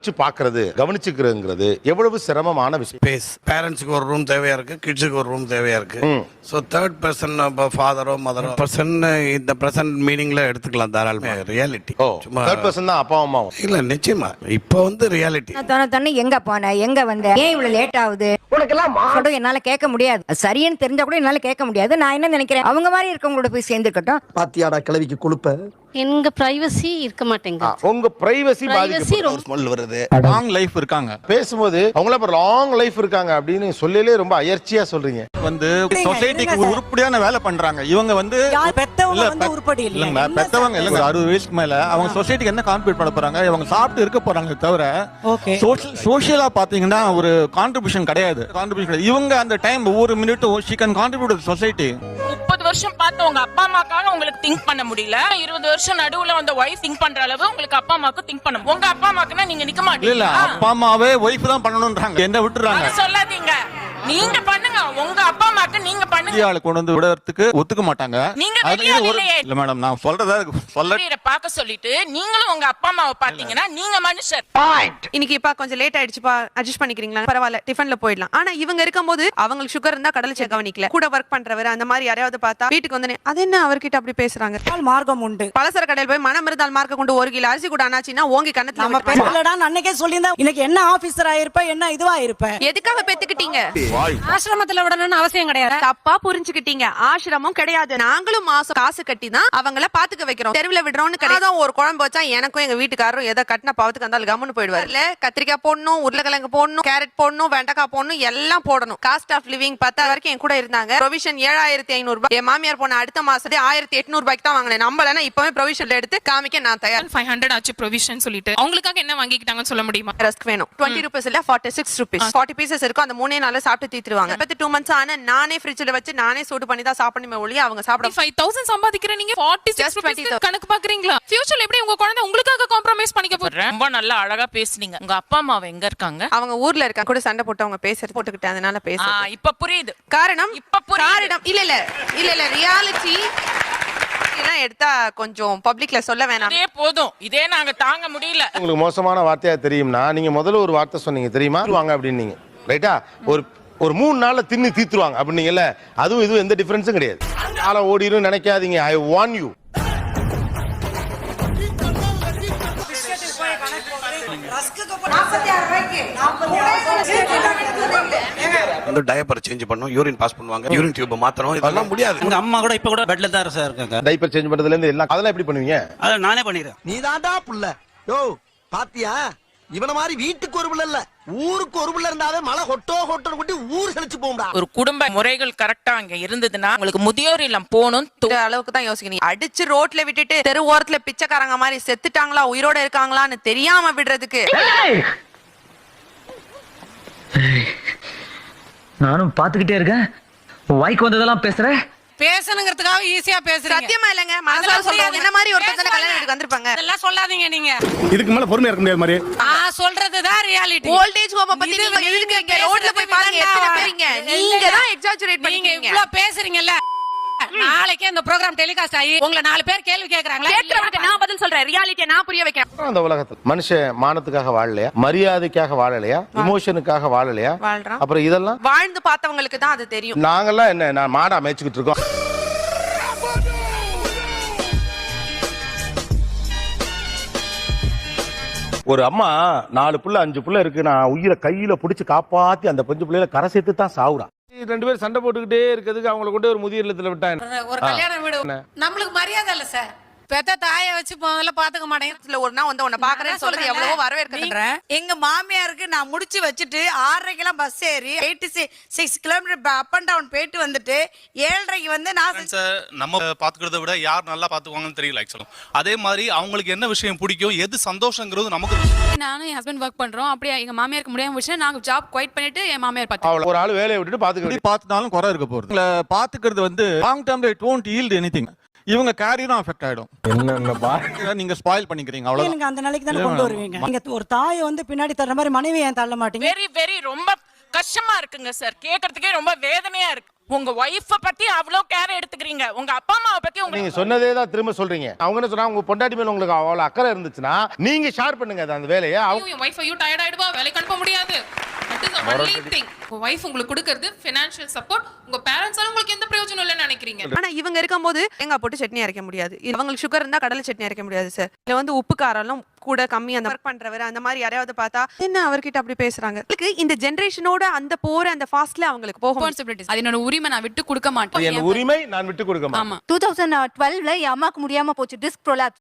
வச்சு பாக்குறது கவனிச்சுக்கிறதுங்கிறது எவ்வளவு சிரமமான விஷயம். ஸ்பேஸ் பேரண்ட்ஸுக்கு ஒரு ரூம் தேவையா இருக்கு கிட்ஸுக்கு ஒரு ரூம் தேவையா இருக்கு. ஸோ தேர்ட் பர்சன் ஃபாதரோ மதரோ பர்சன் இந்த பிரசன்ட் மீனிங்ல எடுத்துக்கலாம் தாராளமா. ரியாலிட்டி ஓ தேர்ட் பர்சன் தான் அப்பா அம்மாவும் இல்ல நிச்சயமா. இப்போ வந்து ரியாலிட்டி தோண தோண எங்க போன? எங்க வந்த? ஏன் இவ்வளவு லேட் ஆகுது? சொல்றது என்னால கேட்க முடியாது. சரின்னு தெரிஞ்சா கூட என்னால கேட்க முடியாது. நான் என்ன நினைக்கிறேன்? அவங்க மாதிரி இருக்கவங்களோட போய் சேர்ந்துக்கட்டும். பாத்தியாடா கிளவிக்கு கொழுப்ப. எங்க பிரைவசி இருக்க மாட்டேங்குது. உங்க பிரைவசி பிரைவசி பாதிக்க ரொம்ப ஸ்மெல் வருது. லாங் லைஃப் இருக்காங்க. பேசும்போது அவங்கள அப்புறம் லாங் லைஃப் இருக்காங்க அப்படின்னு சொல்லலே ரொம்ப அயற்சியா சொல்றீங்க. வந்து சொசைட்டிக்கு ஒரு உருப்படியான வேலை பண்றாங்க. இவங்க வந்து பெத்தவங்க வந்து உருப்படி? இல்லங்க. பெத்தவங்க இல்லங்க அறுபது வயசுக்கு மேல. அவங்க சொசைட்டிக்கு என்ன கான்ட்ரிபியூட் பண்ண போறாங்க? அவங்க சாப்பிட்டு இருக்க போறாங்க தவிர. சோஷியலா பாத்தீங்கன்னா ஒரு கான்ட்ரிபியூஷன் கிடையாது. கான்ட்ரிபியூஷன் கிடையாது. இவங்க அந்த டைம் ஒவ்வொரு மினிட்டும் ஷி கேன் கான்ட்ரிபியூட் சொசைட்டி வருஷம் பார்த்து உங்க அப்பா அம்மாக்காக உங்களுக்கு திங்க் பண்ண முடியல. இருபது வருஷம் நடுவுல வந்த ஒய்ஃப் திங்க் பண்ற அளவு உங்களுக்கு அப்பா அம்மாக்கு திங்க் பண்ண முடியும். உங்க அப்பா அம்மாக்குன்னா நீங்க நிக்க இல்ல மாட்டீங்க அப்பா அம்மாவே ஒய்ஃப் தான் பண்ணணும்ன்றாங்க. என்ன விட்டுறாங்க? சொல்லாதீங்க. நீங்க பண்ணுங்க உங்க அப்பா அம்மாக்கு நீங்க பண்ணுங்க. இந்தியாவில் கொண்டு வந்து விடுறதுக்கு ஒத்துக்க மாட்டாங்க. நீங்க அது வெளியாள் ஒரு இல்லையே. இல்ல மேடம் நான் சொல்றத சொல்ல சூரியரை பார்க்க சொல்லிட்டு நீங்களும் உங்க அப்பா அம்மாவை பாத்தீங்கன்னா நீங்க மனுஷர். இன்னைக்குப்பா கொஞ்சம் லேட் ஆயிடுச்சுப்பா. அட்ஜஸ்ட் பண்ணிக்கிறீங்களா? பரவாயில்ல டிஃபன்ல போயிடலாம். ஆனா இவங்க இருக்கும்போது அவங்களுக்கு சுகர் இருந்தா கடலை செக் கவனிக்கல. கூட ஒர்க் பண்றவர் அந்த மாதிரி யாரையாவது பார்த்தா வீட்டுக்கு வந்து அது என்ன அவர்கிட்ட அப்படி பேசுறாங்க? பால் மார்க்கம் உண்டு. பலசர கடையில் போய் மனம் இருந்தால் மார்க்க கொண்டு ஒரு கிலோ அரிசி கூட அண்ணாச்சின்னா ஓங்கி கண்ணத்துல நம்ம விட்டுருவாங்க. பெருலடா அன்னைக்கே சொல்லியிருந்தா இன்னைக்கு என்ன ஆபீசர் ஆயிருப்ப என்ன இதுவா இருப்ப? எதுக்காக பெத்துக்கிட்டீங்க? ஆசிரமத்துல விடணும்னு அவசியம் கிடையாது. தப்பா புரிஞ்சுக்கிட்டீங்க. ஆசிரமம் கிடையாது. நாங்களும் மாசம் காசு கட்டி தான் அவங்கள பாத்துக்க வைக்கிறோம். தெருவுல விடுறோம்னு கிடையாது. ஒரு குழம்பு வச்சா எனக்கும் எங்க வீட்டுக்காரரும் எதை கட்டின பாவத்துக்கு வந்தாலும் கம்முன்னு போயிடுவாரு. இல்ல கத்திரிக்காய் போடணும் உருளைக்கிழங்கு போடணும் கேரட் போடணும் வெண்டைக்காய் போடணும் எல்லாம் போடணும். காஸ்ட் ஆஃப் லிவிங் பத்தா வரைக்கும் என் கூட இருந்தாங்க. ப்ரொவிஷன் ஏழாயிரத்தி ஐநூறு ரூபாய். என் மாமியார் போன அடுத்த மாசத்தே ஆயிரத்தி எட்நூறு ரூபாய்க்கு தான் வாங்கினேன். நம்மளனா இப்பவே ப்ரொவிஷன்ல எடுத்து காமிக்க நான் தயார். ஃபைவ் ஹண்ட்ரட் ஆச்சு ப்ரொவிஷன் சொல்லிட்டு. அவங்களுக்காக என்ன வாங்கிக்கிட்டாங்கன்னு சொல்ல முடியுமா? ரஸ்க் வேணும். டுவெண்ட்டி ருபீஸ் இல்ல forty six rupees forty pieces இருக்கும். அந்த மூணே நாள்ல சாப்பிட்டு தீத்துருவாங்க. பத்தி டூ மந்த்ஸ் ஆனா நானே ஃப்ரிட்ஜ்ல வச்சு நானே சூடு பண்ணி தான் சாப்பிடணுமே ஒழிய அவங்க சாப்பிட ஃபைவ் தௌசண்ட் சம்பாதிக்கிற நீங்க ஃபார்ட்டி சிக்ஸ் 20,000. கணக்கு பாக்குறீங்களா? ஃபியூச்சர்ல எப்படி உங்க குழந்தை உங்களுக்காக காம்ப்ரமைஸ் பண்ணிக்க போறேன் ரொம்ப நல்லா அழகா பேசுனீங்க. உங்க அப்பா அம்மா எங்க இருக்காங்க? அவங்க ஊர்ல இருக்காங்க கூட சண்டை போட்டு அவங்க பேசுறது போட்டுக்கிட்டு அதனால பேச இப்ப புரியுது. காரணம் இப்ப புரியுது. காரணம் இல்ல இல்ல இல்ல இல்ல ரியாலிட்டி எல்லாம் எடுத்தா கொஞ்சம் பப்ளிக்ல சொல்ல வேணாம். இதே போதும். இதே நாங்க தாங்க முடியல. உங்களுக்கு மோசமான வார்த்தையா தெரியும்னா நீங்க முதல்ல ஒரு வார்த்தை சொன்னீங்க தெரியுமா? வாங்க அப்படின்னீங்க. ரைட்டா ஒரு ஒரு மூணு நாள்ல தின்னு தீத்துருவாங்க. அப்படின்னீங்கல்ல அதுவும் இதுவும் எந்த டிஃபரன்ஸும் கிடையாது. ஆள ஓடிரும் நினைக்காதீங்க. ஐ வான் யூ வந்து டயப்பர் சேஞ்ச் பண்ணும் யூரின் பாஸ் பண்ணுவாங்க யூரின் டியூப் மாத்தணும் இதெல்லாம் முடியாது. எங்க அம்மா கூட இப்ப கூட பெட்ல தான் சார் இருக்காங்க. டைப்பர் சேஞ்ச் பண்றதுல இருந்து எல்லாம் அதெல்லாம் எப்படி பண்ணுவீங்க? அதை நானே பண்ணிடுறேன். நீ தாண்டா புள்ள. யோ பாத்தியா? இவன மாதிரி வீட்டுக்கு ஒரு புள்ள இல்ல. ஊருக்கு ஒரு புள்ள இருந்தாவே மழை கொட்டோ கொட்டோ கொட்டி ஊர் செழிச்சு போகும்டா. ஒரு குடும்ப முறைகள் கரெக்டா அங்க இருந்ததுன்னா உங்களுக்கு முதியோர் இல்லம் போகணும் அளவுக்கு தான் யோசிக்கணும் அடிச்சு ரோட்ல விட்டுட்டு தெரு ஓரத்துல பிச்சைக்காரங்க மாதிரி செத்துட்டாங்களா உயிரோட இருக்காங்களான்னு தெரியாம விடுறதுக்கு. நானும் பாத்துக்கிட்டே இருக்கேன். வாய்க்கு வந்ததெல்லாம் பேசுற? பேசணுங்கிறதுக்காக ஈஸியா பேசுறீங்க. சத்தியமா இல்லைங்க. மனசால சொல்றவங்க என்ன மாதிரி ஒருத்தர் கல்யாணம் வீட்டுக்கு வந்திருப்பாங்க? அதெல்லாம் சொல்லாதீங்க நீங்க. இதுக்கு மேல பொறுமையா இருக்க முடியாது மாதிரி நான் சொல்றதுதான் ரியாலிட்டி ஓல்டேஜ் ஹோம் பத்தி நீங்க நீங்க எழுதுங்க ரோட்ல போய் பாருங்க எத்தனை பேருங்க நீங்க தான் எக்ஸாஜரேட் நீங்க பண்ணீங்க இவ்ளோ பேசுறீங்கல்ல. நாளைக்கே இந்த ப்ரோகிராம் டெலிகாஸ்ட் ஆகி உங்களை நாலு பேர் கேள்வி கேக்குறாங்களா? கேட்கறவங்க நான் பதில் சொல்றேன். ரியாலிட்டியை நான் புரிய வைக்கிறேன். அந்த உலகத்துல. மனுஷன் மானத்துக்காக வாழலையா? மரியாதைக்காக வாழலையா? இமோஷனுக்காக வாழலையா? வாழ்றான். அப்புறம் இதெல்லாம்? வாழ்ந்து பார்த்தவங்களுக்கு தான் அது தெரியும். நாங்கெல்லாம் என்ன நான் மாடா மேய்ச்சிக்கிட்டு இருக்கோம். ஒரு அம்மா நாலு புள்ள அஞ்சு புள்ள இருக்கு. நான் உயிரை கையில புடிச்சு காப்பாத்தி அந்த பஞ்சு பிள்ளையில கரை சேர்த்து தான் சாவுறான் ரெண்டு பேரும் சண்டை போட்டுக்கிட்டே இருக்கிறதுக்கு அவங்கள கொண்டு ஒரு முதிய இல்லத்துல விட்டாங்க. ஒரு கல்யாண வீடு. நம்மளுக்கு மரியாதை இல்ல சார். பெத்த தாயை வச்சு முதல்ல பாத்துக்க மாட்டேங்க இதுல ஒரு நாள் வந்து உன்னை பாக்குறேன்னு சொல்றது எவ்வளவோ வரவேற்க எங்க மாமியாருக்கு நான் முடிச்சு வச்சுட்டு ஆறரைக்கெல்லாம் பஸ் ஏறி eighty six kilometre up and down போயிட்டு வந்துட்டு ஏழரைக்கு வந்து நான் நம்ம பாத்துக்கிறத விட யார் நல்லா பாத்துக்குவாங்கன்னு தெரியல ஆக்சுவலா அதே மாதிரி அவங்களுக்கு என்ன விஷயம் பிடிக்கும் எது சந்தோஷங்கிறது நமக்கு நானும் என் ஹஸ்பண்ட் ஒர்க் பண்றோம். அப்படியே எங்க மாமியாருக்கு முடியாம விஷயம் நாங்க ஜாப் குவைட் பண்ணிட்டு என் மாமியார் பார்த்தோம் அவள ஒரு ஆள் வேலையை விட்டுட்டு பாத்துக்கிட்டு எப்படி பார்த்துனாலும் குறை இருக்க போறது. பாத்துக்கிறது வந்து லாங் டேர்ம்ல இட் won't yield எனிதிங் இவங்க கேரியரும் அஃபெக்ட் ஆயிடும். என்னென்ன நீங்க ஸ்பாயில் பண்ணிக்கிறீங்க அவ்வளவுதான். எனக்கு அந்த நிலைக்கு தானே கொண்டு. வருவீங்க? நீங்க ஒரு தாயை வந்து பின்னாடி தர்ற மாதிரி மனைவி ஏன் தள்ள மாட்டீங்க? வெரி வெரி ரொம்ப கஷ்டமா இருக்குங்க சார் கேக்குறதுக்கே ரொம்ப வேதனையா இருக்கு. உங்க ஒய்ஃப பத்தி அவ்வளவு கேர் எடுத்துக்கிறீங்க. உங்க அப்பா அம்மாவை பத்தி நீங்க உங்களுக்கு சொன்னதே தான் திரும்ப சொல்றீங்க. அவங்க என்ன சொன்னா உங்க பொண்டாட்டி மேல உங்களுக்கு அவ்வளவு அக்கறை இருந்துச்சுன்னா நீங்க ஷேர் பண்ணுங்க அது அந்த வேலையை. அவங்க என் ஒய்ஃப் ஐயோ டயர்ட் ஆயிடுவா வேலைக்கு அனுப்ப முடியாது. தட் இஸ் ஒன்லி திங் உங்க ஒய்ஃப் உங்களுக்கு கொடுக்கிறது ஃபினான்ஷியல் சப்போர்ட் உங்க பேரண்ட்ஸால உங்களுக்கு நினைக்கிறீங்க? ஆனா இவங்க இருக்கும்போது தேங்காய் போட்டு சட்னி அரைக்க முடியாது. அவங்களுக்கு சுகர் இருந்தா கடலை சட்னி அரைக்க முடியாது சார் இதுல வந்து உப்பு காரம் எல்லாம் கூட கம்மி அந்த ஒர்க் பண்றவர் அந்த மாதிரி யாரையாவது பார்த்தா என்ன அவர்கிட்ட அப்படி பேசுறாங்க? இந்த ஜெனரேஷனோட அந்த போற அந்த ஃபாஸ்ட்ல அவங்களுக்கு போகும் என்னோட உரிமை நான் விட்டு கொடுக்க அது என் உரிமை நான் விட்டு கொடுக்க மாட்டேன். ஆமா. டூ தௌசண்ட் டுவெல்வ்ல என் அம்மாக்கு முடியாம போச்சு டிஸ்க் ப்ரோலாப்